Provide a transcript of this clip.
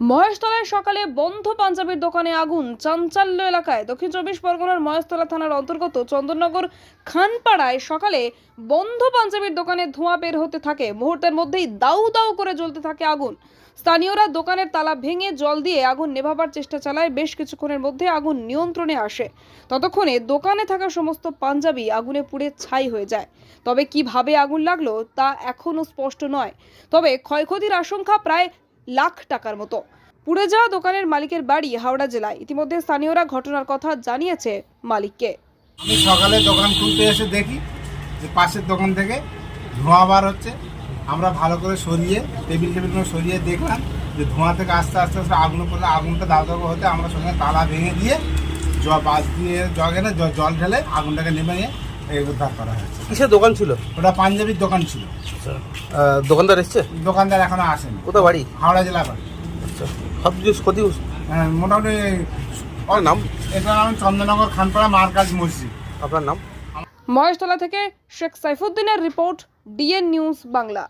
মহেশতলায় সকালে বন্ধ পাঞ্জাবির দোকানে আগুন। চাঞ্চল্য এলাকায় দক্ষিণ চব্বিশ পরগনার মহেশতলা থানার অন্তর্গত চন্দননগর খানপাড়ায় সকালে বন্ধ পাঞ্জাবির দোকানে ধোঁয়া বের হতে থাকে। মুহূর্তের মধ্যেই দাউ দাউ করে জ্বলতে থাকে আগুন। স্থানীয়রা দোকানের তালা ভেঙে জল দিয়ে আগুন নেভাবার চেষ্টা চালায়। বেশ কিছুক্ষণের মধ্যে আগুন নিয়ন্ত্রণে আসে। ততক্ষণে দোকানে থাকা সমস্ত পাঞ্জাবি আগুনে পুড়ে ছাই হয়ে যায়। তবে কীভাবে আগুন লাগল তা এখনও স্পষ্ট নয়। তবে ক্ষয়ক্ষতির আশঙ্কা প্রায় লাখ টাকার মতো। পুড়ে যাওয়া দোকানের মালিকের বাড়ি হাওড়া জেলায়। ইতিমধ্যে স্থানীয়রা ঘটনার কথা জানিয়েছে মালিককে। আমি সকালে দোকান খুলতে এসে দেখি যে পাশের দোকান থেকে ধোঁয়া বার হচ্ছে। আমরা ভালো করে সরিয়ে, টেবিল টেবিলগুলো সরিয়ে দেখলাম যে ধোঁয়া থেকে আস্তে আস্তে আস্তে আগুন পড়লে আগুনটা দাও হতে আমরা সঙ্গে তালা ভেঙে দিয়ে জ বাস দিয়ে জগে না জল ঢেলে আগুনটাকে নেমে এই উদ্ধার করা হয়েছে। কিসের দোকান ছিল? ওটা পাঞ্জাবির দোকান ছিল। দোকানদার এসছে? দোকানদার এখনও আসেনি। কোথায় বাড়ি? হাওড়া জেলা বাড়ি। আচ্ছা। সব কিছু ক্ষতি হ্যাঁ, মোটামুটি ওর নাম? এটা নাম চন্দ্রনগর খানপাড়া মার্কাজ মসজিদ। আপনার নাম? মহেশতলা থেকে শেখ সাইফুদ্দিনের রিপোর্ট ডিএন নিউজ বাংলা।